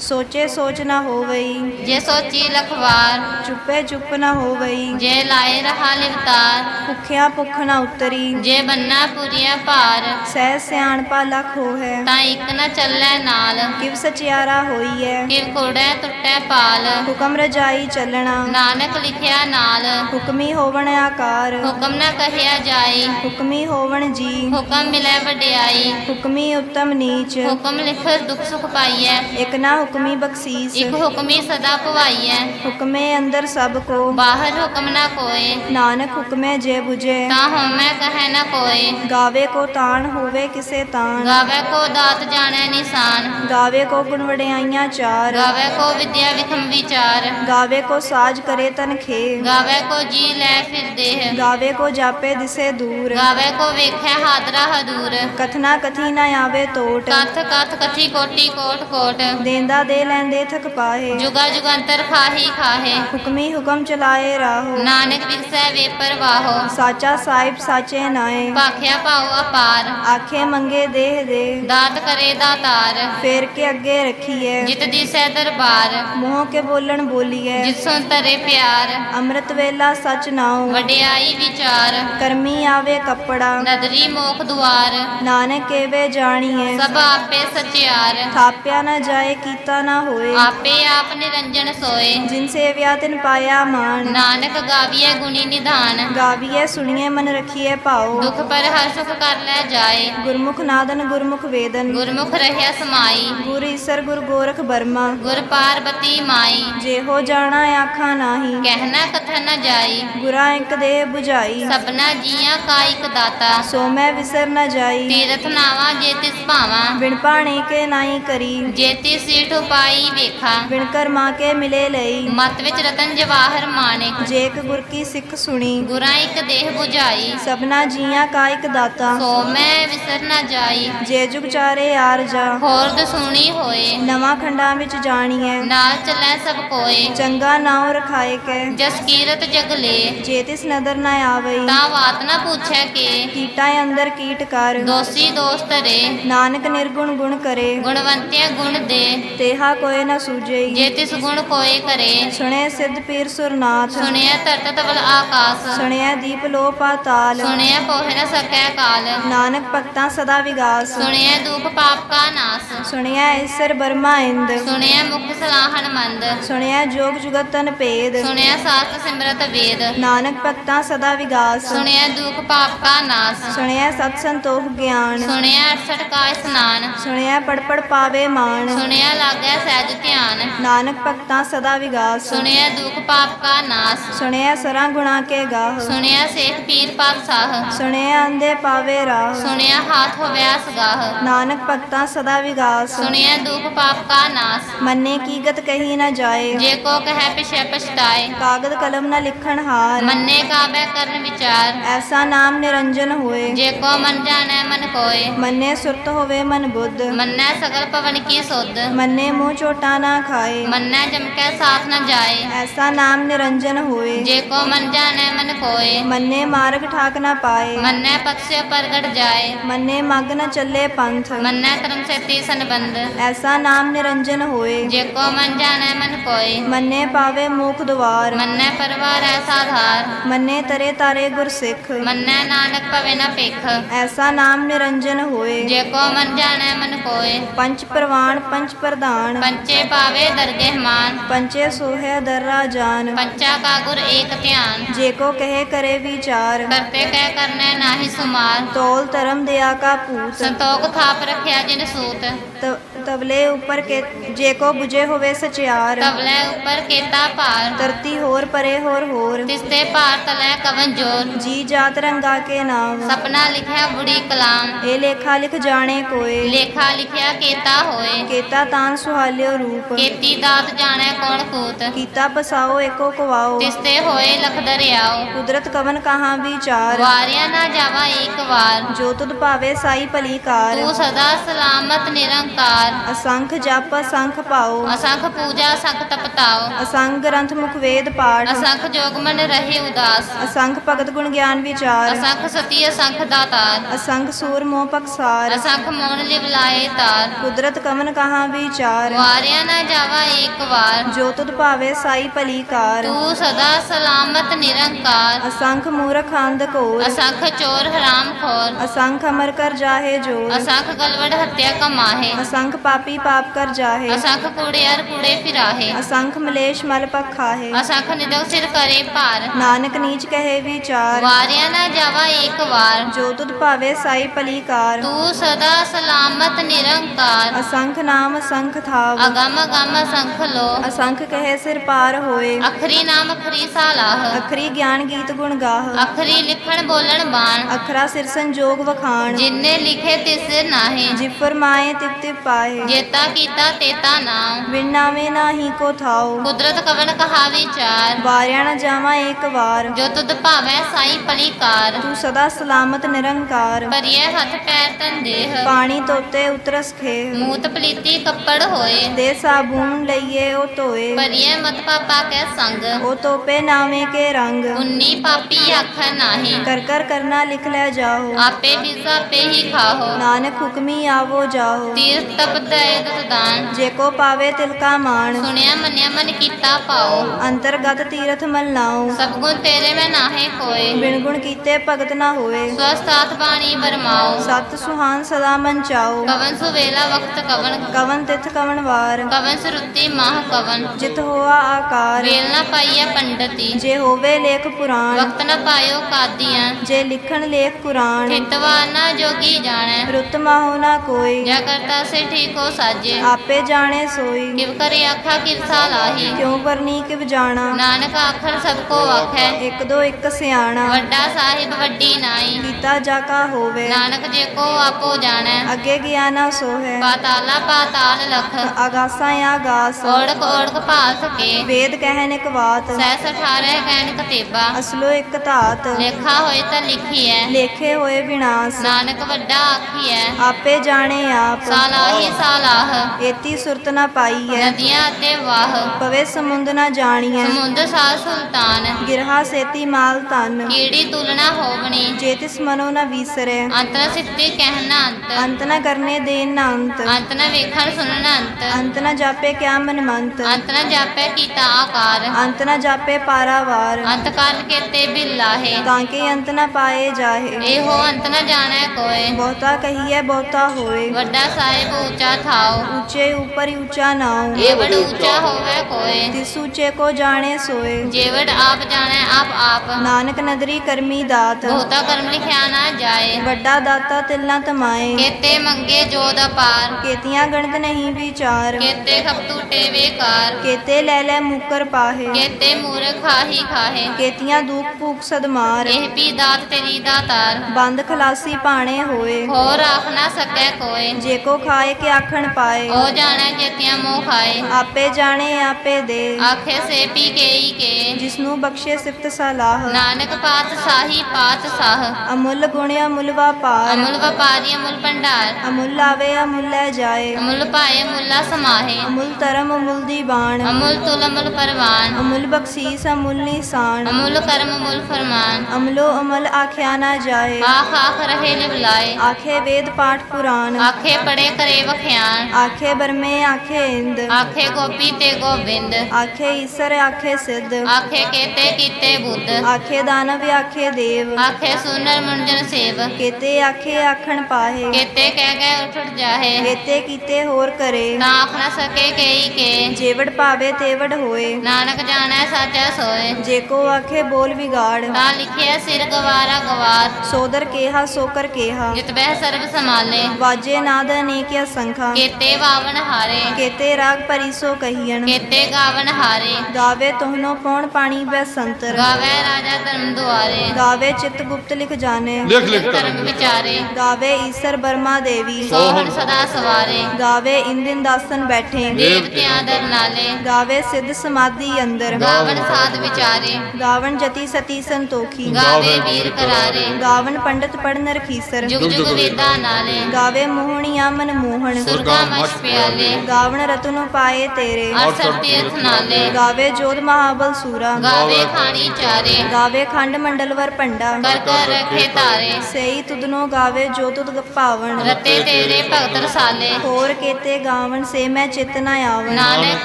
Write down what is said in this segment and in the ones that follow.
ਸੋਚੇ ਸੋਚ ਨਾ ਹੋਵਈ। ਜੇ ਸੋਚੀ ਲਖਵਾਰ ਚੁੱਪੇ ਚੁੱਪ ਨਾ ਹੋਵਈ। ਜੇ ਲਾਏ ਰਹਾ ਲਿਵਤਾਰ ਭੁੱਖਿਆ ਭੁੱਖ ਨਾ ਉਤਰੀ। ਜੇ ਬੰਨਾ ਪੂਰੀਆਂ ਭਾਰ ਸਹਿ ਸਿਆਣਪਾ ਲਖ ਹੋਇ ਤਾਂ ਇੱਕ ਨਾ ਚੱਲੈ ਨਾਲ। ਕਿਵ ਸਚਿਆਰਾ ਹੋਈ ਹੈ ਕਿਵ ਕੋੜੈ ਟੁੱਟੈ ਪਾਲ। ਹੁਕਮ ਰਜਾਈ ਚੱਲਣਾ। ਨਾਨਕ ਲਿਖਿਆ ਨਾਲ। ਹੁਕਮੀ ਹੋਵਣ ਆਕਾਰ। ਹੁਕਮ ਨਾ ਕਹਿਆ ਜਾਈ ਹੁਕਮੀ ਹੋਵਣ ਜੀ। ਹੁਕਮ ਮਿਲੈ ਵਡਿਆਈ। ਹੁਕਮੀ ਉਤਮ ਨੀਚ। ਹੁਕਮ ਲਿਖ ਦੁਖ ਸੁਖ ਪਾਈਐ। ਇਕ ਨਾ ਹੁਕਮੀ ਬਖਸ਼ੀਸ। ਇਕ ਹੁਕਮੀ ਸਦਾ ਭਵਾਈਐ ਹੁਕਮੇ ਅੰਦਰ ਸਭ ਕੋ। ਬਾਹਰ ਹੁਕਮ ਨਾ ਕੋਏ। ਨਾਨਕ ਹੁਕਮੇ ਜੇ 부ਜੇ ਤਾਂ ਹਉਮੈ ਕਹੈ ਨਾ ਕੋਏ। ਗਾਵੇ ਕੋ ਤਾਣ ਹੋਵੇ ਕਿਸੇ ਤਾਣ। ਗਾਵੇ ਕੋ ਦਾਤ ਜਾਣੈ ਨਿਸ਼ਾਨ। ਗਾਵੇ ਕੋ ਗੁਣ ਵਡਿਆਈਆਂ ਚਾਰ। ਗਾਵੇ ਕੋ ਵਿਦਿਆ ਵਿਖਮ ਵਿਚਾਰ। ਗਾਵੇ ਕੋ ਸਾਜ ਕਰੇ ਤਨ ਖੇ ਗਾਵੇ ਕੋ ਜੀ ਲੈ ਫਿਰ ਦੇਹ। ਗਾਵੇ ਕੋ ਜਾਪੇ ਦਿਸੇ ਦੂਰ। ਗਾਵੇ ਕੋ ਵੇਖੈ ਹਾਦਰਾ ਹਦੂਰ। ਕਥਨਾ ਕਥੀ ਨਾ ਆਵੇ ਟੋਟ ਕਥ ਕਥ ਕਥੀ ਕੋਟੀ ਕੋਟ ਕੋਟ। ਦੇਂਦਾ ਦੇ ਲੈਂਦੇ ਥਕ ਪਾਹੇ ਜੁਗਾ ਜੁਗੰਤਰ ਖਾਹੀ ਖਾਹੇ। ਹੁਕਮੀ ਹੁਕਮ ਚਲਾਏ ਰਾਹੋ। ਨਾਨਕ ਵਿਸੈ ਵੇ ਪਰਵਾਹੋ। ਸਾਚਾ ਸਾਹਿਬ ਸਾਚੇ ਨਾਏ। ਭਾਖਿਆ ਭਾਉ ਅਪਾਰ। ਆਖੇ ਮੰਗੇ ਦੇਹ ਦੇ। ਦਾਤ ਕਰੇ ਦਾਤਾਰ। ਫੇਰ ਕੇ ਅੱਗੇ ਰੱਖੀਐ। ਜਿਤ ਦਿਸੈ ਦਰਬਾਰ। ਮੂੰਹ ਕੇ ਬੋਲਣ ਬੋਲੀਐ। ਜਿਸੋਂ ਤਰੇ ਪਿਆਰ। ਅੰਮ੍ਰਿਤ ਵੇਲਾ ਸਚ ਨਾਉ। ਵਡਿਆਈ ਵਿਚਾਰ। ਕਰਮੀ ਆਵੇ ਕੱਪੜਾ। ਨਦਰੀ ਮੋਖ ਦੁਆਰ। ਨਾਨਕ ਕੇਵੇ ਜਾਣੀਐ। ਸਭ ਆਪੇ ਸਚਿਆਰ। ਥਾਪਿਆ ਨਾ ਜਾਏ ਕੀਤਾ ਨਾ ਹੋਏ। ਆਪੇ ਆਪ ਨਿਰੰਜਨ ਸੋਏ। ਜਿਨ ਸੇਵਿਆ ਤਿਨ ਪਾਇਆ ਮਾਨ ਨਾਨਕ ਗਾਵੀਐ ਗੁਣੀ ਨਿਧਾਨ। ਗਾਵੀਐ ਸੁਣੀਏ ਮਨ ਰਖੀਐ ਭਾਉ। ਦੁਖ ਪਰ ਹਰ ਸੁਖ ਕਰ ਲੈ ਜਾਏ। ਗੁਰਮੁਖ ਨਾਦਨ ਗੁਰਮੁਖ ਵੇਦਨ। ਗੁਰਮੁਖ ਰਹਿਆ ਸਮਾਈ। ਗੁਰ ਈਸਰ ਗੁਰ ਗੋਰਖ ਬਰਮਾ। ਗੁਰ ਪਾਰਬਤੀ ਮਾਈ। ਜਿਹੋ ਜਾਣਾ ਆਖਾਂ ਨਾਹੀ। ਕਹਿਣਾ ਕਥਨ ਨ ਜਾਈ। ਗੁਰਾ ਇੱਕ ਦੇ 부ਝਾਈ ਸਭਨਾ ਜੀਆਂ ਕਾ ਇਕ ਦਾਤਾ। ਸੋ ਮੈਂ ਵਿਸਰ ਨ ਜਾਈ। ਤੀਰਥ ਨਾਵਾ ਜੇ ਤਿਸ ਭਾਵਾ। ਬਿਨ ਪਾਣੀ ਕੇ ਨਾਹੀ ਕਰੀ। ਜੇ ਤਿਸ ਉਪਾਈ ਵੇਖਾ। ਬਿਨ ਕਰਮਾ ਕੇ ਮਿਲੇ ਲਈ। ਮਤ ਵਿੱਚ ਰਤਨ ਜਵਾਹਰ ਮਾਣਿਕ। ਜੇਕ ਗੁਰ ਕੀ ਸਿੱਖ ਸੁਣੀ। ਗੁਰਾਂ ਇਕ ਦੇਹ 부ਝਾਈ ਸਭਨਾ ਜੀਆਂ ਕਾ ਇੱਕ ਦਾਤਾ। ਸੋ ਮੈਂ ਵਿਸਰ ਨ ਜਾਈ। ਜੇ ਜੁਗ ਚਾਰੇ ਆਰ ਜਾ। ਹੋਰ ਦਸੂਣੀ ਹੋਏ। ਨਵਾਂ ਖੰਡਾਂ ਵਿੱਚ ਜਾਣੀਐ। ਨਾਲ ਚੱਲੈ ਸਭ ਕੋਏ। ਚੰਗਾ ਨਾਉ ਰਖਾਏ ਕੇ। ਜਸ ਕੀਰਤ ਜਗਲੇ ਜੇ ਤਿਸ ਨਦਰ ਨ ਆਵਈ। ਤਾਂ ਬਾਤ ਨਾ ਪੁੱਛੈ ਕੇ। ਕੀਟਾਂ ਅੰਦਰ ਕੀਟ ਕਰ। ਦੋਸੀ ਦੋਸਤ ਰੇ। ਨਾਨਕ ਨਿਰਗੁਣ ਗੁਣ ਕਰੇ। ਗੁਣਵੰਤਿਆ ਗੁਣ ਦੇ। ਤੇਹਾ ਕੋਏ ਨ ਸੂਝਈ ਜੇ ਤਿਸ ਗੁਣ ਕੋਏ ਕਰੇ। ਸੁਣੇ ਸਿੱਧ ਪੀਰ ਸੁਰਨਾਥ। ਸੁਣਿਆ ਤਰਤ ਤਵਲ ਆਕਾਸ। ਸੁਣਿਆ ਦੀਪ ਲੋ ਪਾਤਾਲ ਸੁਣਿਆ ਪੋਹਿ ਨ ਸਕੈ ਕਾਲ। ਨਾਨਕ ਭਗਤਾਂ ਸਦਾ ਵਿਗਾਸ। ਸੁਣਿਆ ਦੁਖ ਪਾਪ ਕਾ ਨਾਸ। ਸੁਣਿਆ ਈਸਰ ਬਰਮਾ ਇੰਦ। ਸੁਣਿਆ ਮੁਖ ਸਲਾਹਣ ਮੰਦ। ਸੁਣਿਆ ਜੋਗ ਜੁਗਤ ਤਨ ਭੇਦ। ਸੁਣਿਆ ਸਾਸਤ ਸਿਮਰਤ ਵੇਦ। ਨਾਨਕ ਭਗਤਾਂ ਸਦਾ ਵਿਗਾਸ। ਸੁਣਿਆ ਦੁਖ ਪਾਪ ਕਾ ਨਾਸ। ਸੁਣਿਆ ਸਤ ਸੰਤੋਖ ਗਿਆਨ। ਸੁਣਿਆ 68 ਕਾ ਇਸਨਾਨ ਸੁਣਿਆ ਪੜ ਪੜ ਪਾਵੇ ਮਾਨ ਸੁਣਿਆ ਲਾਗੈ ਸਹਿਜ ਧਿਆਨ। ਨਾਨਕ ਭਗਤਾਂ ਸਦਾ ਵਿਗਾਸ। ਸੁਣਿਆ ਦੁਖ ਪਾਪ ਕਾ ਨਾਸ। ਸੁਣਿਆ ਸਰਾਂ ਗੁਣਾ ਕੇ ਗਾਹ। ਸੁਣਿਆ ਸੇਖ ਪੀਰ ਪਾਤਸ਼ਾਹ ਸੁਣਿਆ ਅੰਦੇ ਪਾਵੇ ਰਾਹ। ਸੁਣਿਆ ਹਾਥ ਹੋਵਿਆ ਸਗਾਹ ਨਾਨਕ ਭਗਤਾਂ ਸਦਾ ਵਿਗਾਸ। ਸੁਣਿਆ ਦੁਖ ਪਾਪ ਕਾ ਨਾਸ। ਮੰਨੇ ਕੀ ਗਤ ਕਹੀ ਨਾ ਜਾਏ। ਜੇ ਕੋ ਕਹੈ ਪਿਛੈ ਪਛਤਾਏ। ਕਾਗਦ ਕਲਮ ਨਾ ਲਿਖਣ ਹਾਰ। ਮੰਨੇ ਕਾਬੈ ਕਰਨ ਵਿਚਾਰ। ਐਸਾ ਨਾਮ ਨਿਰੰਜਨ ਹੋਏ। ਜੇ ਕੋ ਮਨ ਜਾਣੈ ਮਨ ਕੋਏ। ਮੰਨੇ ਸੁਰਤ ਹੋਵੇ ਮਨ ਬੁੱਧ। ਮੰਨੈ ਸਗਲ ਪਵਨ ਕੀ ਸੁਧ। ਮੰਨੇ ਮੂੰਹ ਚੋਟਾ ਨਾ ਖਾਏ। ਮੰਨੈ ਜਮਕੈ ਸਾਥ ਨ ਜਾਏ। ਐਸਾ ਨਾਮ ਨਿਰੰਜਨ ਹੋਏ। ਜੇ ਕੋ ਮਨ ਜਾਣੈ ਮਨ ਕੋਏ ਮੰਨੇ ਮਾਰਗ ਠਾਕ ਨਾ ਪਾਏ। ਮੰਨੈ ਪਕਸਿ ਪ੍ਰਗਟ ਜਾਏ। ਮੰਨੇ ਮਗ ਨ ਚੱਲੇ ਪੰਥ। ਮੰਨੈ ਧਰਮ ਸੇਤੀ ਸੰਬੰਧ। ਐਸਾ ਨਾਮ ਨਿਰੰਜਨ ਹੋਏ। ਜੇ ਕੋ ਮਨ ਜਾਣੈ ਮਨ ਕੋਏ ਮੰਨੇ ਪਾਵੇ ਮੂਖ ਦੁਆਰ। ਮੰਨੈ ਪਰਵਾਰ ਐਸਾ ਧਾਰ ਮੰਨੇ ਤਰੇ ਤਾਰੇ ਗੁਰ ਸਿੱਖ ਮੰਨੈ ਨਾਨਕ ਪਵੇ ਨ ਭਿਖ। ਐਸਾ ਨਾਮ ਨਿਰੰਜਨ ਹੋਏ। ਜੇ ਕੋ ਮਨ ਜਾਣੈ ਮਨ ਕੋਏ ਪੰਚ ਪ੍ਰਵਾਨ ਪੰਚ ਪ੍ਰਧਾਨ। ਪੰਚੇ ਪਾਵੇ ਦਰਗਹਿ ਮਾਨ। ਪੰਚੇ ਸੋਹੈ ਦਰਰਾ ਜਾਨ। ਪੰਚਾ ਕਾ ਗੁਰ ਏਕ ਧਿਆਨ। ਜੇ ਕੋ ਕਹੇ ਕਰੇ ਵਿਚਾਰ। ਕਰਤੇ ਕਹਿ ਕਰਨੈ ਨਾਹੀ ਸੁਮਾਰ। ਤੋਲ ਧਰਮ ਦਿਆ ਕਾ ਭੂਤ ਸੰਤੋਖ ਥਾਪ ਰਖਿਆ ਜਿਨ ਸੂਤ। ਤ- ਤਵਲੇ ਉੱਪਰ ਕੇ ਜੇ ਕੋ 부ਜੇ ਹੋਵੇ ਸਚਿਆਰ। ਤਵਲੇ ਉੱਪਰ ਕੇਤਾ ਭਾਰ। ਧਰਤੀ ਹੋਰ ਪਰੇ ਹੋਰ ਹੋਰ। ਤਿਸਤੇ ਭਾਰ ਤਲੈ ਕਵਨ ਜੋਰ। ਜੀ ਜਾਤ ਰੰਗਾ ਕੇ ਨਾਮ। ਸਪਨਾ ਲਿਖਿਆ ਬੁੜੀ ਕਲਾਮ। ਇਹ ਲੇਖਾ ਲਿਖ ਜਾਣੇ ਕੋਏ। ਲੇਖਾ ਲਿਖਿਆ ਕੇਤਾ ਹੋਏ। ਕੇਤਾ ਤਾਨ ਸੁਹਾਲਿਓ ਰੂਪ। ਕੀਤੀ ਦਾਤ ਜਾਣੈ ਕੌਣ ਕੂਤ ਕੀਤਾ ਬਸਾਓ ਏਕੋ ਕਵਾਓ। ਤਿਸਤੇ ਹੋਏ ਲਖ ਦਰਿਆਓ। ਕੁਦਰਤ ਕਵਨ ਕਹਾਂ ਵਿਚਾਰ। ਵਾਰਿਆ ਨਾ ਜਾਵਾ ਏਕ ਵਾਰ। ਜੋ ਤੁਧ ਭਾਵੇ ਸਾਈ ਭਲੀ ਕਾਰ। ਤੂੰ ਸਦਾ ਸਲਾਮਤ ਨਿਰੰਕਾਰ। ਅਸੰਖ ਜਪ ਅਸੰਖ ਪਾਓ। ਅਸੰਖ ਪੂਜਾ ਅਸੰਖ ਤਪਤਾਓ। ਅਸੰਖ ਗ੍ਰੰਥ ਮੁਖ ਵੇਦ ਪਾਠ। ਅਸੰਖ ਜੋਗ ਮਨ ਰਹੇ ਉਦਾਸ। ਅਸੰਖ ਭਗਤ ਗੁਣ ਗਿਆਨ ਵਿਚਾਰ। ਅਸੰਖ ਸਤੀ ਅਸੰਖ ਦਾਤਾਰ। ਅਸੰਖ ਸੂਰ ਮੋਹ ਪਕਸਾਰ। ਅਸੰਖ ਮੋਨ ਲਿਵਲਾਏ ਤਾਰ। ਕੁਦਰਤ ਕਵਨ ਕਹਾਂ ਵਿਚਾਰ। ਵਾਰਿਆ ਨਾ ਜਾਵਾ ਏਕ ਵਾਰ। ਜੋ ਤੁਧ ਭਾਵੇ ਸਾਈ ਭਲੀ ਕਾਰ। ਤੂੰ ਸਦਾ ਸਲਾਮਤ ਨਿਰੰਕਾਰ। ਅਸੰਖ ਮੂਰਖ ਅੰਧ ਘੋਰ। ਅਸੰਖ ਚੋਰ ਹਰਾਮ ਖੋਰ। ਅਸੰਖ ਅਮਰ ਕਰ ਜਾਹੇ ਜੋਰ। ਅਸੰਖ ਗਲਵੜ ਹੱਤਿਆ ਕਮਾਹੇ। ਅਸੰਖ ਪਾਪੀ ਪਾਪ ਕਰ ਜਾਹੇ। ਅਸੰਖ ਕੂੜਿਆਰ ਕੂੜੇ ਫਿਰਾਹੇ। ਅਸੰਖ ਮਲੇਸ਼ ਮਲ ਪਖਾਹੇ। ਅਸੰਖ ਨਿਦਵ ਸਿਰ ਕਰੇ ਭਾਰ। ਨਾਨਕ ਨੀਚ ਕਹੇ ਵਿਚਾਰ। ਵਾਰਿਆ ਨਾ ਜਾਵਾ ਏਕ ਵਾਰ। ਜੋ ਤੁਧ ਭਾਵੇ ਸਾਈ ਭਲੀ ਕਾਰ। ਤੂੰ ਸਦਾ ਸਲਾਮਤ ਨਿਰੰਕਾਰ। ਅਸੰਖ ਨਾਮ ਅਸੰਖ ਥਾਵ। ਅਗਮ ਅਗਮ ਅਸੰਖ ਲੋ। ਅਸੰਖ ਕਹੇ ਸਿਰ ਪਾਰ ਹੋਏ। ਅਖਰੀ ਨਾਮ ਅਖਰੀ ਸਾਲਾਹ। ਅਖਰੀ ਗਿਆਨ ਗੀਤ ਗੁਣ ਗਾਹ। ਅਖਰੀ ਲਿਖਣ ਬੋਲਣ ਬਾਣ। ਅਖਰਾ ਸਿਰ ਸੰਜੋਗ ਵਖਾਣ। ਜਿਨਨੇ ਲਿਖੇ ਤਿਸ ਨਾਹੀ। ਜਿ ਫਰਮਾਏ ਤਿਪ ਤਿਪ ਪਾਏ। ਜੇਤਾ ਕੀਤਾ ਤੇਤਾ ਨਾਮ ਬਿਨ ਨਾਵੇਂ ਨਾਹੀ ਕੋ ਥਾਓ ਕੁਦਰਤ ਕਵਨ ਕਹਾ ਵਿਚਾਰ ਵਾਰਿਆ ਨ ਜਾਵਾਂ ਏਕ ਵਾਰ। ਜੋ ਤੁਧ ਭਾਵੈ ਸਾਈ ਪਲੀਕਾਰ। ਤੂੰ ਸਦਾ ਸਲਾਮਤ ਨਿਰੰਕਾਰ। ਪਰਿਐ ਹੱਥ ਪੈਰ ਤਨ ਦੇਹ। ਪਾਣੀ ਤੋਤੇ ਉਤਰਸ ਖੇਹ। ਮੂਤ ਪਲੀਤੀ ਕੱਪੜ ਹੋਏ। ਦੇ ਸਾਬੂਨ ਲਈਏ ਉਹ ਧੋਏ। ਪਰਿਐ ਮਤ ਪਾਪਾ ਕੈ ਸੰਗ। ਉਹ ਤੋਪੇ ਨਾਵੇਂ ਕੇ ਰੰਗ। ਉन्नी ਪਾਪੀ ਆਖੈ ਨਾਹੀ। ਕਰ ਕਰ ਕਰਨਾ ਲਿਖ ਲੈ ਜਾਓ ਆਪੇ ਬਿਸ ਆਪੇ ਹੀ ਖਾਹੋ। ਨਾਨਕ ਹੁਕਮੀ ਆਵੋ ਜਾਓ ਤੀਰਥ ਤਪ ਦਇ ਦਤ ਦਾਨ। ਜੇ ਕੋ ਪਾਵੇ ਤਿਲ ਕਾ ਮਾਣ। ਸੁਣਿਆ ਮੰਨਿਆ ਮਨ ਕੀਤਾ ਪਾਓ। ਅੰਤਰਗਤ ਤੀਰਥ ਮਲ ਨਾਉ ਸਭ ਗੁਣ ਤੇਰੇ ਮੈਂ ਨਾਹੇ ਕੋਏ ਬਿਨ ਗੁਣ ਕੀਤੇ ਭਗਤ ਨਾ ਹੋਏ। ਸਵਸਤਾਤ ਬਾਣੀ ਬਰਮਾਓ। ਸਤ ਸੁਹਾਨ ਸਦਾ ਮਨ ਚਾਓ। ਕਵਨ ਸੁਵੇਲਾ ਵਕਤ ਕਵਨ। ਕਵਨ ਤਿਥ ਕਵਨ ਵਾਰ? ਕਵਨ ਸਰੁੱਤੀ ਮਾਹ ਕਵਨ। ਜਿਤ ਹੋਆ ਆਕਾਰ। ਵੇਲ ਨਾ ਪਾਈਐ ਪੰਡਤੀ। ਜੇ ਹੋਵੇ ਲੇਖ ਪੁਰਾਣ ਵਕਤ ਨਾ ਪਾਇਓ ਕਾਦੀਆਂ। ਜੇ ਲਿਖਣ ਲੇਖ ਕੁਰਾਨ ਥਿਤਵਾਨ ਨਾ ਜੋਗੀ ਜਾਣੈ। ਰੁੱਤ ਮਾਹੋ ਨਾ ਕੋਈ। ਜਾ ਕਰਤਾ ਸੇ ਠੀਕੋ ਸਾਜੇ। ਆਪੇ ਜਾਣੇ ਸੋਈ। ਕਿਵ ਕਰੇ ਆਖਾ ਕਿਰਸਾ ਲਾਹੀ। ਕਿਉ ਵਰਨੀ ਕਿਵ ਜਾਣਾ? ਨਾਨਕ ਆਖਰ ਸਭ ਕੋ ਆਖੈ। ਇੱਕ ਦੋ ਇੱਕ ਸਿਆਣਾ। ਵੱਡਾ ਸਾਹਿਬ ਵੱਡੀ ਨਾਈ। ਕੀਤਾ ਜਾ ਕਾ ਹੋਵੇ। ਨਾਨਕ ਜੇ ਕੋ ਆਪੋ ਜਾਣੈ। ਅੱਗੇ ਗਿਆ ਨਾ ਸੋਹੈ। ਪਾਤਾਲਾ ਪਾਤਾਲ ਲਖ। ਆਗਾਸਾਂ ਆਗਾਸ ਓੜਕ ਓੜਕ ਭਾਲ ਸਕੇ। ਵੇਦ ਕਹਿਨ ਇਕ ਬਾਤ ਸਹਿ ਸਠਾਰੈ ਕਹਿਣ ਕਤੇਬਾ। ਅਸਲੋ ਇੱਕ ਧਾਤ। ਲੇਖਾ ਹੋਏ ਤਾਂ ਲਿਖੀਐ। ਲੇਖੇ ਹੋਏ ਵਿਨਾਸ਼। ਨਾਨਕ ਵੱਡਾ ਆਖੀਐ। ਆਪੇ ਜਾਣੇ ਆਪ। ਸਾਲਾਹੀ ਸਾਲਾਹ ਏਤੀ ਸੁਰਤ ਨਾ ਪਾਈਐ। ਨਦੀਆਂ ਤੇ ਵਾਹ। ਪਵੇ ਸਮੁੰਦ ਨਾ ਜਾਣੀਐ। ਸਮੁੰਦ ਸਾਲ ਸੁਲਤਾਨ। ਗਿਰਹਾ ਸੇਤੀ ਮਾਲ ਤਨ ਕੀੜੀ ਤੁਲਨਾ ਹੋਵਣੀ। ਜੇ ਤਿਸ ਮਨੋ ਨਾ ਵੀਸਰੈ। ਅੰਤ ਸਿੱਧੀ ਕਹਿਣਾ ਅੰਤ। ਅੰਤ ਨ ਕਰਨੇ ਦੇਨ ਨਾ ਅੰਤ। ਅੰਤ ਨ ਵੇਖਣ ਸੁਣਨ ਅੰਤ। ਅੰਤ ਨ ਜਾਪੇ ਕਿਆ ਮਨ ਮੰਤ ਅੰਤ ਨ ਜਾਪੈ ਕੀਤਾ ਆਕਾਰ। ਅੰਤ ਨ ਜਾਪੇ ਪਾਰਾਵਾਰ। ਅੰਤ ਕਾਲ ਕੇਤੇ ਬਿਲਾਹੇ ਤਾਂ ਕਿ ਅੰਤ ਨ ਪਾਏ ਜਾਹੇ। ਇਹੋ ਅੰਤ ਨ ਜਾਣੈ ਕੋਏ। ਬਹੁਤਾ ਕਹੀਐ ਬਹੁਤਾ ਹੋਏ। ਵੱਡਾ ਸਾਹਿਬ ਉੱਚਾ ਥਾਓ ਉੱਚੇ ਉਪਰ ਉੱਚਾ ਨਾਉ। ਏਵੜ ਉੱਚਾ ਹੋਵੇ ਕੋਏ। ਤਿਸ ਉੱਚੇ ਕੋ ਜਾਣੇ ਸੋਏ। ਜੇਵੜ ਆਪ ਜਾਣੈ ਆਪ ਆਪ। ਨਾਨਕ ਨਦਰੀ ਕਰਮੀ ਦਾਤ। ਬਹੁਤਾ ਕਰਮ ਲਿਖਿਆ ਨਾ ਜਾਏ। ਵੱਡਾ ਦਾਤਾ ਤਿਲ ਤਮਾਏ। ਕੇਤੇ ਮੰਗੇ ਜੋਦ ਅਪਾਰ। ਕੇਤੀਆਂ ਗਣਤ ਨਹੀਂ ਵਿਚਾਰ। ਕੇਤੇ ਖਪ ਟੂਟੇ ਵੇਕਾਰ। ਕੇਤੇ ਲੈ ਲੈ ਮੁਕਰ ਪਾਹੇ। ਕੇਤੇ ਮੂਰਖ ਖਾਹੀ ਖਾਹੇ। ਕੇਤੀਆਂ ਦੂਖ ਭੂਖ ਸਦਮਾਰ। ਇਹ ਵੀ ਦਾਤ ਤੇਰੀ ਦਾਤਾਰ। ਬੰਦ ਖਲਾਸੀ ਪਾਣੇ ਹੋਏ। ਹੋਰ ਆਖ ਨਾ ਸਕੈ ਕੋਏ। ਜੇ ਕੋ ਖਾਏ ਕਿ ਆਖਣ ਪਾਏ। ਉਹ ਜਾਣੈ ਜੇਤੀਆਂ ਮੋਹ ਖਾਏ। ਆਪੇ ਜਾਣੇ ਆਪੇ ਦੇ। ਆਖੇ ਸੇ ਪੀ ਕੇਈ ਕੇ। ਜਿਸਨੂੰ ਬਖਸ਼ੇ ਸਿਫਤ ਸਲਾਹ। ਨਾਨਕ ਪਾਤ ਸਾਹੀ ਪਾਤ ਸਾਹ। ਅਮੁੱਲ ਗੁਣ ਅਮੁੱਲ ਵਪਾਰ। ਅਮੁੱਲ ਵਪਾਰੀ ਅਮੁੱਲ ਭੰਡਾਰ। ਅਮੁੱਲ ਆਵੇ ਅਮੁੱਲ ਲੈ ਜਾਏ। ਅਮੁੱਲ ਪਾਏ ਮੁੱਲਾ ਸਮਾਹੇ। ਅਮੁੱਲ ਧਰਮ ਅਮੁੱਲ ਦੀ ਬਾਣ। ਅਮੁੱਲ ਤੁਲ ਅਮੁੱਲ ਪਰਵਾਨ। ਅਮੁੱਲ ਬਖਸ਼ੀਸ ਅਮੁੱਲ ਨਿਸ਼ਾਨ। ਅਮੁੱਲ ਕਰਮ ਅਮੁੱਲ ਫਰਮਾਨ। ਅਮਲੋ ਅਮਲ ਆਖਿਆ ਨਾ ਜਾਏ। ਆਖ ਆਖ ਰਹੇ ਨਿਵਲਾਏ। ਆਖੇ ਵੇਦ ਪਾਠ ਪੁਰਾਨ ਆਖੇ ਪੜੇ ਕਰੇ ਵਖਿਆਨ ਆਖੇ ਬਰਮੇ ਆਖੇ ਇੰਦ। ਆਖੇ ਗੋਪੀ ਤੇ ਗੋਬਿੰਦ। ਆਖੇ ਈਸਰ ਆਖੇ ਸਿੱਧ। ਆਖੇ ਕੇਤੇ ਕੀਤੇ ਬੁੱਧ। ਆਖੇ ਦਾਨਵ ਆਖੇ ਦੇਵ। ਆਖੇ ਸੁਨਰ ਮੁੰਜਨ ਸੇਵ। ਕੇਤੇ ਆਖੇ ਆਖਣ ਪਾਹੇ। ਕੇਤੇ ਕਹਿ ਗਏ ਉਠ ਉਠ ਜਾਹੇ। ਕੇਤੇ ਕੀਤੇ ਹੋਰ ਕਰੇ। ਤਾਂ ਆਖ ਨਾ ਸਕੇ ਕਈ ਕੇ। ਜੇਵੜ ਪਾਵੇ ਤੇਵੜ ਹੋਏ। ਨਾਨਕ ਜਾਣੈ ਸਾਚਾ ਸੋਏ। ਜੇ ਕੋ ਆਖੇ ਬੋਲ ਵਿਗਾੜ। ਤਾਂ ਲਿਖਿਆ ਸਿਰ ਗਵਾਰਾ ਗਵਾਰ। ਸੋਦਰ ਕੇਹਾ ਸੋਕਰ ਕੇਹਾ। ਜਿਤ ਬਹਿ ਸਰਬ ਸਮਾਲੇ ਵਾਜੇ ਨਾਦ ਅਨੇਕਿਆ ਸੰਖਾ। ਕੇਤੇ ਵਾਵਨ ਹਾਰੇ। ਕੇਤੇ ਰਾਗ ਪਰਿਸੋ ਕਹੀਣ ਕੇਤੇ ਗਾਵਨ ਹਾਰੇ। ਗਾਵੇ ਤੋਹਨੋ ਪੌਣ ਪਾਣੀ ਬੈ ਸੰਤਰ। ਗਾਵੇ ਰਾਜਾ ਧਰਮ ਦੁਆਰੇ। ਗਾਵੇ ਚਿਤ ਗੁਪਤ ਲਿਖ ਜਾਣੇ। ਲਿਖ ਲਿਖ। ਕਰ ਧਰਮ ਵਿਚਾਰੇ। ਗਾਵੇ ਈਸਰ ਬਰਮਾ ਦੇਵੀ। ਸੋਹਣ ਸਦਾ ਸਵਾਰੇ। ਗਾਵੇ ਇੰਦ ਦਿਨ ਦਾਸਨ ਬੈਠੇ। ਦੇਵਤਿਆਂ ਦਰ ਨਾਲੇ। ਗਾਵੇ ਸਿੱਧ ਸਮਾਧੀ ਅੰਦਰ। ਗਾਵਨ ਸਾਧ ਵਿਚਾਰੇ। ਗਾਵਣ ਜਤੀ ਸਤੀ ਸੰਤੋਖੀ। ਗਾਵੇ ਵੀਰ ਕਰਾਰੇ। ਗਾਵਣ ਪੰਡਤ ਪੜਨ ਰਖੀਸਰ ਜੁਗ ਜੁਗ ਵੇਦਾਂ ਨਾਲੇ। ਗਾਵੇ ਮੋਹਣੀਆਂ ਮਨ ਮੋਹਣ। ਸੁਰਗਾ ਮਛ ਪਿਆਲੇ। ਗਾਵਣ ਰਤਨੁ ਪਾਏ ਤੇਰੇ। ਅਰਸਰ ਤੀਰਥ ਨਾਲੇ। ਗਾਵੇ ਜੋਧ ਮਹਾਬਲ ਸੂਰਾ। ਗਾਵੇ ਖਾਣੀ ਚਾਰੇ। ਗਾਵੇ ਖੰਡ ਮੰਡਲਵਰ ਪੰਡਾ ਕਰ ਕਰ ਰਖੇ ਤਾਰੇ ਸਈ ਤੁਧਨੋ ਗਾਵੇ ਜੋ ਪਾਵਣ ਰਤੇ ਤੇਰੇ ਭਗਤ ਰਸਾਲੇ। ਹੋਰ ਕੇਤੇ ਗਾਵਣ ਸੇ ਮੈਂ ਚਿਤ ਨ ਆਵਣ। ਨਾਨਕ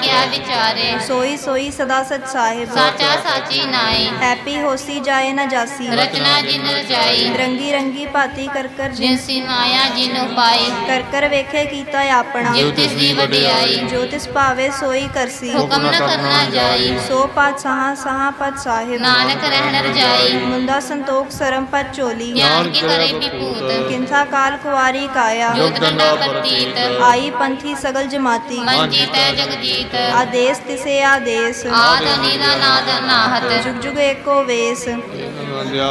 ਕਿਆ ਵਿਚਾਰੇ? ਸੋਈ ਸੋਈ ਸਦਾ ਸਚ ਸਾਹਿਬ। ਸਾਚਾ ਸਾਚੀ ਨਾਈ ਹੈਪੀ ਹੋਸੀ ਜਾਏ ਨ ਜਾਸੀ। ਰਚਨਾ ਜਿਨ ਰਚਾਈ ਰੰਗੀ ਰੰਗੀ ਭਾਤੀ ਕਰ ਕਰ ਜਿਨਸੀ ਮਾਇਆ ਜਿਨ ਉਪਾਈ। ਕਰ ਕਰ ਵੇਖੇ ਕੀਤਾ ਆਪਣਾ। ਜਿਵ ਤਿਸ ਦੀ ਵਡਿਆਈ। ਜੋ ਤਿਸ ਭਾਵੇ ਸੋਈ ਕਰਸੀ। ਹੁਕਮ ਨ ਕਰਨਾ ਜਾਈ। ਸੋ ਪਦ ਸਹਾ ਸਹਾ ਪਦ ਸਾਹਿਬ। ਨਾਨਕ ਰਹਿਣ ਰਜਾਈ। ਮੁੰਦਾ ਸੰਤੋਖ ਸਰਮ ਪਦ ਚੋਲੀ ਗਿਆਨ ਕੀ ਕਰੇ ਵਿਭੂਤ? ਕਿੰਥਾ ਕਾਲ ਕੁਵਾਰੀ ਕਾਇਆ। ਜੋਤ ਡੰਡਾ ਪ੍ਰਤੀਤ। ਆਈ ਪੰਥੀ ਸਗਲ ਜਮਾਤੀ। ਮਨ ਜੀਤੈ ਜਗਜੀਤ। ਆਦੇਸ ਤਿਸੇ ਆਦੇਸ। ਆਦ ਅਨੀਲਾ ਨਾਦ ਨਾਹਤ। ਜੁਗ ਜੁਗ ਏਕੋ ਵੇਸ।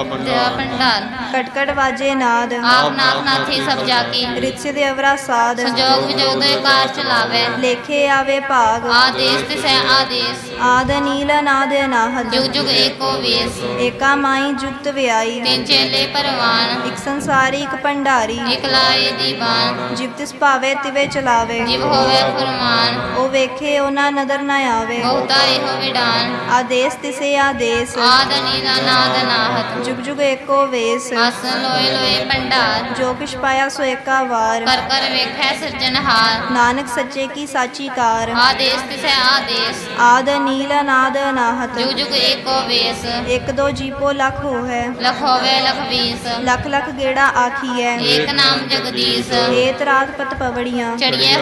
ਭੰਡਾਰ। ਕਟਕਟ ਵਾਜੇ ਨਾਦ। ਆਪ ਨਾਥ ਨਾਥੀ ਸਭ ਜਾਕੀ। ਰਿਤਸਿ ਦੇ ਅਵਰਾ ਸਾਧ। ਸੰਜੋਗ ਵਿਜੋਗ ਦੇ ਕਾਰ ਚਲਾਵੇ। ਲੇਖੇ ਆਵੇ ਭਾਗ। ਆਦੇਸ ਤਿਸੈ ਆਦੇਸ। ਆਦ ਨੀਲ ਨਾਦ ਅਨਾਹਦ ਜੁਗ ਜੁਗ ਏਕੋ ਵੇਸ। ਏਕਾ ਮਾਈ ਜੁਗਤ ਵਿਆਈ। ਤਿਨ ਚੇਲੇ ਪਰਵਾਨ ਇਕ ਸੰਸਾਰੀ ਇਕ ਭੰਡਾਰੀ। ਇਕ ਲਾਏ ਦੀਵਾਨ। ਜਿਵ ਤਿਸ ਭਾਵੇ ਤਿਵੇ ਚਲਾਵੇ। ਜਿਵ ਹੋਵੇ ਫਰਮਾਨ। ਉਹ ਵੇਖੇ ਉਹਨਾਂ ਨਦਰ ਨਾ ਆਵੇ। ਬਹੁਤਾ ਇਹੋ ਵਿਡਾਨ ਆਦੇਸ ਤਿਸੇ ਆਦੇਸ। ਆਦ ਅਨੀਲਾ ਨਾਦ ਨਾਹਤ। ਜੁਗ ਜੁਗ ਏਕੋ ਵੇਸ। ਆਸਨ ਲੋਏ ਲੋਏ ਭੰਡਾਰ। ਜੋ ਕਿਛ ਪਾਇਆ ਸੋ ਏਕਾ ਵਾਰ। ਕਰ ਕਰ ਵੇਖੈ ਸਿਰਜਨਹਾਰ ਨਾਨਕ ਸੱਚੇ ਕੀ ਸਾਚੀ ਕਾਰ ਆਦੇਸ ਤਿਸੈ ਆਦੇਸ। ਆਦ ਨੀਲ ਨਾਦ ਅਨਾਹਤ ਜੁਗ ਜੁਗ ਏਕੋ ਵੇਸ। ਇਕ ਦੋ ਜੀਪੋ ਲਖ ਹੋ ਹੈ ਲਖ ਹੋਵੇ ਲਖ ਵੀਸ। ਲਖ ਲਖ ਗੇੜਾ ਆਖੀਐ। ਏਕ ਨਾਮ ਜਗਦੀਸ਼। ਏਤ ਰਾਤ ਪਤ ਪਵੜੀਆਂ। ਚੜੀਏ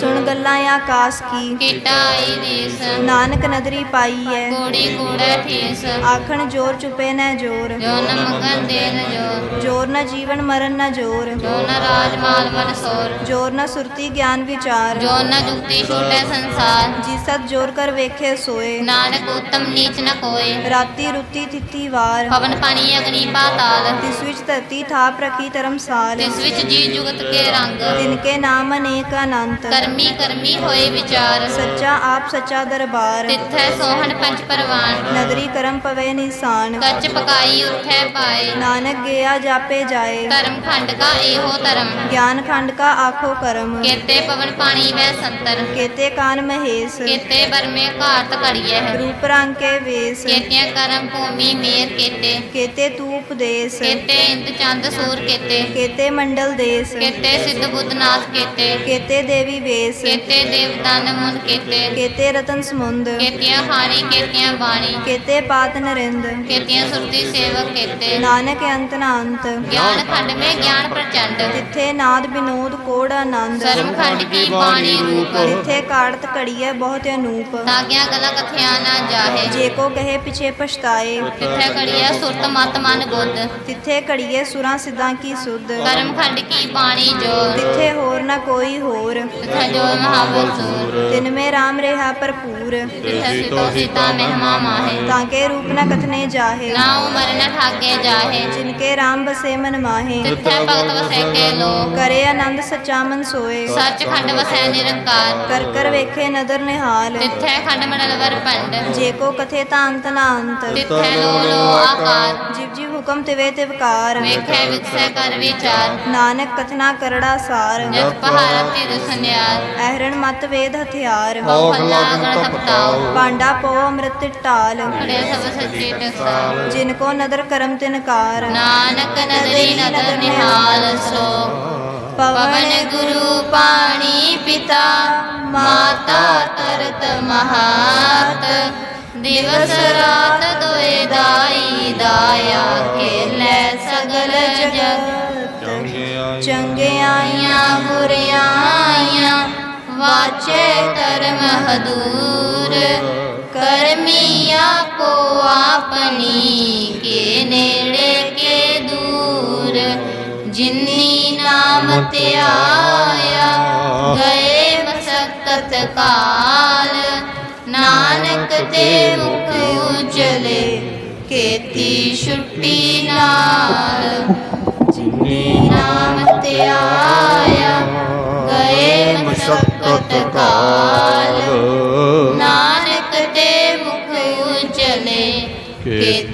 ਸੁਣ ਗੱਲਾਂ ਆਕਾਸ ਕੀ। ਕੀਟਾ ਆਈ ਦੇਸ ਨਾਨਕ ਨਦਰੀ ਪਾਈ ਐ। ਕੋੜੀ ਕੂੜਾ ਠੀਸ। ਆਖਣ ਜੋਰ ਚੁਪੇ ਨੈ ਜੋਰ। ਜੋ ਨ ਮੰਗਨ ਦੇਨ ਜੋ ਜੋਰ। ਨ ਜੀਵਨ ਮਰਨ ਨ ਜੋਰ। ਜੋ ਨ ਰਾਜ ਮਾਲ ਮਨ ਸੋਰ। ਜੋਰ ਨ ਸੁਰਤੀ ਗਿਆਨ ਵਿਚਾਰ। ਜੋ ਨ ਜੁਗਤੀ ਛੂਟੈ ਸੰਸਾਰ। ਜੀ ਸਤ ਜੋਰ ਕਰ ਵੇਖੇ ਸੋਏ। ਨਾਨਕ ਉਤਮ ਨੀਚ ਨ ਕੋਏ। ਰਾਤੀ ਰੁੱਤੀ ਤਿੱਤੀ ਵਾਰ। ਪਵਨ ਪਾਣੀ ਅਗਨੀ ਪਾਤਾਲ। ਤਿਸ ਵਿੱਚ ਧਰਤੀ ਥਾਪ ਰਖੀ ਧਰਮਸਾਲ ਤਿਸ ਵਿੱਚ ਜੀ ਜੁਗਤ ਕੇ ਰੰਗ। ਤਿਨ ਕੇ ਨਾਮ ਅਨੇਕ ਅਨੰਤ ਕਰਮੀ ਕਰਮੀ ਹੋਏ ਵਿਚਾਰ। ਸੱਚਾ ਆਪ ਸੱਚਾ ਦਰਬਾਰ। ਤਿੱਥੈ ਸੋਹਣ ਪੰਚ ਪਰਵਾਨ। ਨਦਰੀ ਕਰਮ ਪਵੇ ਨਿਸ਼ਾਨ। ਕੱਚ ਪਕਾਈ ਉਠੈ ਪਾਏ। ਨਾਨਕ ਗਿਆ ਜਾਪੇ ਜਾਏ। ਧਰਮ ਖੰਡ ਕਾ ਇਹੋ ਧਰਮ। ਗਿਆਨ ਖੰਡ ਕਾ ਆਖੋ ਕਰਮ। ਕੇਤੇ ਪਵਨ ਪਾਣੀ ਵੈ ਸੰਤਰ। ਕੇਤੇ ਕਾਨ ਮਹੇਸ਼। ਕੇਤੇ ਬਰਮੇ ਘਾਤ ਘੜੀਐ। ਰੂਪ ਰੰਗ ਕੇ ਵੇਸ। ਕੇਤਿਆਂ ਕਰਮ ਭੂਮੀ ਮੇਰ ਕੇਤੇ। ਕੇਤੇ ਤੂ ਉਪਦੇਸ। ਕੇਤੇ ਇੰਦ ਚੰਦ ਸੂਰ ਕੇਤੇ। ਕੇਤੇ ਮੰਡਲ ਦੇਸ। ਕੇਤੇ ਸਿੱਧ ਬੁੱਧਨਾਥ ਕੇਤੇ ਕੇਤੇ ਦੇਵੀ ਵੇਸ ਕੇਤੇ ਦੇਵਤਨ ਮੁਨ ਕੇਤੇ ਕੇਤੇ ਰਤਨ ਸਮੁੰਦ ਕੇਤਿਆਂ ਹਾਣੀ ਕੇਤਿਆਂ ਬਾਣੀ ਕੇਤੇ ਪਾਤ ਨਰਿੰਦ ਕੇਤਿਆਂ ਸੁਰਤੀ ਸੇਵਕ ਕੇਤੇ। ਨਾਨਕ ਅੰਤ ਨਾ ਅੰਤ ਗਿਆਨ ਖੰਡ ਮੇ ਗਿਆਨ ਪ੍ਰਚੰਡ। ਤਿੱਥੇ ਨਾਦ ਬਿਨੋਦ ਕੋੜ ਆਨੰਦ ਸਰਮ ਖੰਡ ਕੀ ਬਾਣੀ ਰੂਪ। ਤਿੱਥੇ ਕਾੜਤ ਘੜੀਐ ਬਹੁਤ ਅਨੂਪ। ਤਾਗਿਆ ਗਲਾ ਕਥਿਆ ਨਾ ਜਾਹੇ। ਜੇ ਕੋ ਕਹੇ ਪਿਛੇ ਪਛਤਾਏ ਤਿੱਥੈ ਕੜੀਐ ਸੁਰਤ ਮਤ ਮਨ ਬੁੱਧ ਤਿੱਥੇ ਘੜੀਏ ਸੁਰਾਂ ਸਿੱਧਾਂ ਕੀ ਸੁਧ। ਕਰਮ ਖੰਡ ਕੀ ਬਾਣੀ ਜੋ ਤਿੱਥੇ ਹੋਰ ਨਾ ਕੋਈ ਹੋਰ। ਤਿੱਥੈ ਜੋ ਮਹਾਬਲ ਸੂਰ ਤਿਨ ਮੇ ਰਾਮ ਰਿਹਾ ਭਰਪੂਰ। ਮਾਹੇ। ਤਾਂ ਕੇ ਰੂਪ ਨ ਕਥਨੇ ਜਾਹੇ। ਨਾ ਉਮਰ ਨ ਠਾਗੇ ਜਾਹੇ। ਜਿਨਕੇ ਰਾਮ ਬਸੇ ਮਨ ਮਾਹੇ। ਤਿੱਥੈ ਭਗਤ ਵਸੈ ਕੇ ਲੋ ਕਰੇ ਆਨੰਦ ਸੱਚਾ ਮਨ ਸੋਏ। ਸੱਚ ਖੰਡ ਵਸੈ ਨਿਰੰਕਾਰ। ਕਰ ਕਰ ਵੇਖੇ ਨਦਰ ਨਿਹਾਲ। ਤਿੱਥੈ ਖੰਡ ਮੰਡਲ ਵਰ ਪੰਡ ਜੇ ਕੋ ਕਥੇ ਤਾਂ ਅੰਤ ਨਾ ਅੰਤ ਤਿੱਥੈ ਲੋ ਲੋ ਆਕਾਰ। ਜਿਵ ਜਿਵ ਹੁਕਮ ਤਿਵੇ ਤਿਵਕਾਰ ਵੇਖੈ ਵਿਖਸੈ ਕਰ ਵਿਚਾਰ। ਨਾਨਕ ਕਥਨਾ ਕਰੜਾ ਸਾਰ। ਜਤ ਪਹਾੜ ਸੰਿਆਰ ਐਹਰਣ ਮਤ ਵੇਦ ਹਥਿਆਰ। ਬਹੁ ਖੱਲਾ ਗਣ ਤਪਤਾਉ ਪਾਂਡਾ ਪੋ ਅੰਮ੍ਰਿਤ ਢਾਲ ਖੜੇ ਸਭ ਸੱਚੇ ਟਕਸਾਲ ਜਿਨ ਕੋ ਨਦਰ ਕਰਮ ਤਿਨਕਾਰ ਨਾਨਕ ਨਦਰੀ ਨਦਰ ਨਿਹਾਲ ਸਲੋਕ ਪਵਨ ਗੁਰੂ ਪਾਣੀ ਪਿਤਾ ਮਾਤਾ ਤਰਤ ਮਹਾਤ। ਦਿਵਸ ਰਾਤ ਦੋਏ ਦਾਈ ਦਾਇਆ ਖੇਲੇ ਸਗਲ ਜਗਤ। ਚੰਗਿਆਈ ਚੰਗਿਆਈਆਂ ਬੁਰਿਆਈਆਂ ਵਾਚੇ ਧਰਮ ਹਦੂਰ ਕਰਮੀਆਂ ਕੋ ਆਪਣੀ ਕੇ ਨੇੜੇ ਕੇ ਦੂਰ ਜਿਨੀ ਨਾਮ ਧਿਆਇਆ ਗਏ ਮਸਕਤ ਕਾਲ ਨਾਨਕ ਤੇ ਮੁਖ ਉਜਲੇ ਕੀਤੀ ਛੁੱਟੀ ਨਾਲ ਜਿਨੀ ਨਾਮ